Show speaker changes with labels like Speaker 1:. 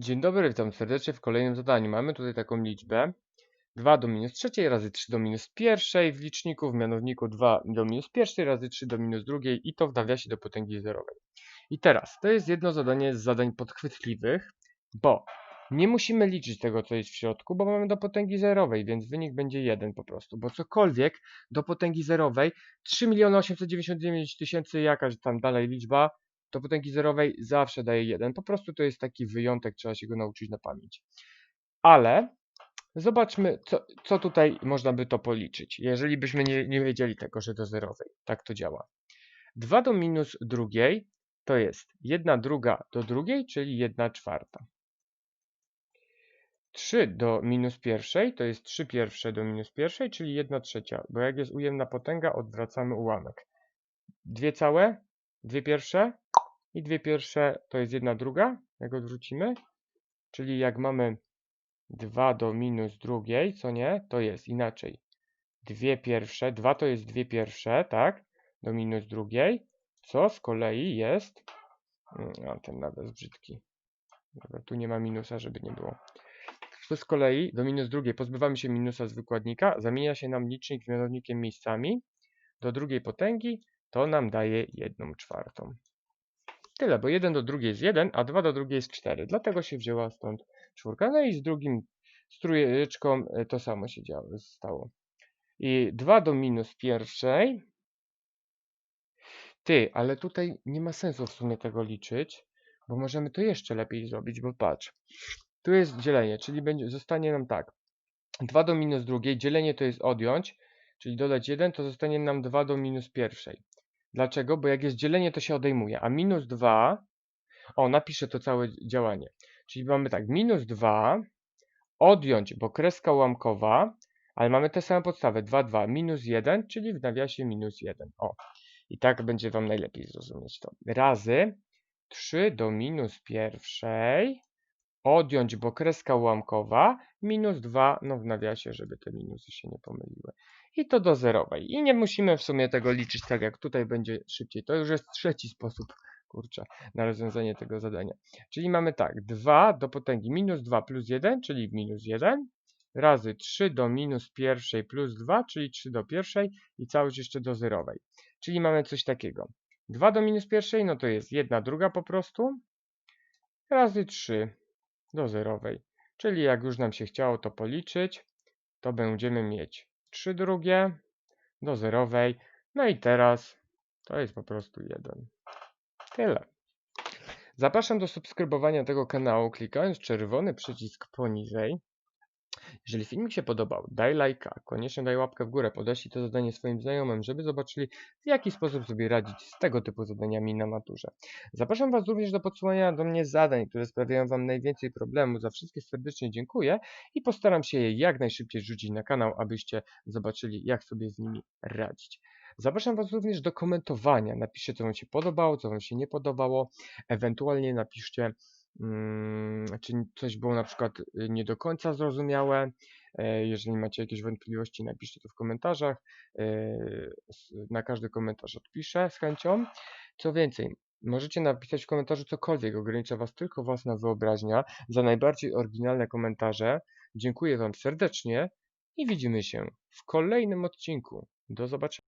Speaker 1: Dzień dobry, witam serdecznie w kolejnym zadaniu. Mamy tutaj taką liczbę 2 do minus trzeciej razy 3 do minus pierwszej w liczniku, w mianowniku 2 do minus pierwszej razy 3 do minus drugiej i to w nawiasie do potęgi zerowej. I teraz, to jest jedno zadanie z zadań podchwytliwych, bo nie musimy liczyć tego, co jest w środku, bo mamy do potęgi zerowej, więc wynik będzie 1 po prostu, bo cokolwiek do potęgi zerowej 3 899 tysięcy jakaś tam dalej liczba do potęgi zerowej zawsze daje 1. Po prostu to jest taki wyjątek, trzeba się go nauczyć na pamięć. Ale zobaczmy, co, co tutaj można by to policzyć, jeżeli byśmy nie, nie wiedzieli tego, że do zerowej. Tak to działa. 2 do minus drugiej to jest 1 druga do drugiej, czyli 1 czwarta. 3 do minus pierwszej to jest 3 pierwsze do minus pierwszej, czyli 1 trzecia, bo jak jest ujemna potęga, odwracamy ułamek. Dwie całe, dwie pierwsze i dwie pierwsze to jest jedna druga, jak odwrócimy. Czyli jak mamy 2 do minus drugiej, co nie, to jest inaczej. Dwie pierwsze, 2 to jest dwie pierwsze, tak, do minus drugiej, co z kolei jest, mm, a ten nawias brzydki, Dobra, tu nie ma minusa, żeby nie było. To z kolei do minus drugiej pozbywamy się minusa z wykładnika, zamienia się nam licznik mianownikiem miejscami do drugiej potęgi, to nam daje 1 czwartą. Tyle, bo 1 do drugiej jest 1, a 2 do drugiej jest 4. Dlatego się wzięła stąd czwórka. No i z drugim z e, to samo się działo, stało. I 2 do minus pierwszej. Ty, ale tutaj nie ma sensu w sumie tego liczyć, bo możemy to jeszcze lepiej zrobić, bo patrz. Tu jest dzielenie, czyli będzie, zostanie nam tak. 2 do minus drugiej, dzielenie to jest odjąć, czyli dodać 1, to zostanie nam 2 do minus pierwszej. Dlaczego? Bo jak jest dzielenie, to się odejmuje, a minus 2, o, napiszę to całe działanie. Czyli mamy tak, minus 2, odjąć, bo kreska ułamkowa, ale mamy tę samą podstawę, 2, 2, minus 1, czyli w nawiasie minus 1. O, i tak będzie Wam najlepiej zrozumieć to. Razy 3 do minus pierwszej, odjąć, bo kreska ułamkowa, minus 2, no w nawiasie, żeby te minusy się nie pomyliły. I to do zerowej. I nie musimy w sumie tego liczyć tak jak tutaj będzie szybciej. To już jest trzeci sposób, kurczę, na rozwiązanie tego zadania. Czyli mamy tak, 2 do potęgi minus 2 plus 1, czyli minus 1, razy 3 do minus pierwszej plus 2, czyli 3 do pierwszej i całość jeszcze do zerowej. Czyli mamy coś takiego. 2 do minus pierwszej, no to jest 1 druga po prostu, razy 3 do zerowej. Czyli jak już nam się chciało to policzyć, to będziemy mieć 3 drugie do zerowej. No i teraz to jest po prostu 1. Tyle. Zapraszam do subskrybowania tego kanału, klikając czerwony przycisk poniżej. Jeżeli filmik się podobał, daj lajka, koniecznie daj łapkę w górę, podeślij to zadanie swoim znajomym, żeby zobaczyli w jaki sposób sobie radzić z tego typu zadaniami na maturze. Zapraszam Was również do podsyłania do mnie zadań, które sprawiają Wam najwięcej problemu. Za wszystkie serdecznie dziękuję i postaram się je jak najszybciej rzucić na kanał, abyście zobaczyli jak sobie z nimi radzić. Zapraszam Was również do komentowania. Napiszcie, co Wam się podobało, co Wam się nie podobało. Ewentualnie napiszcie, czy coś było na przykład y, nie do końca zrozumiałe. E, Jeżeli macie jakieś wątpliwości, napiszcie to w komentarzach. E, Na każdy komentarz odpiszę z chęcią. Co więcej, możecie napisać w komentarzu cokolwiek, ogranicza Was tylko własna wyobraźnia. Za najbardziej oryginalne komentarze dziękuję Wam serdecznie i widzimy się w kolejnym odcinku. Do zobaczenia.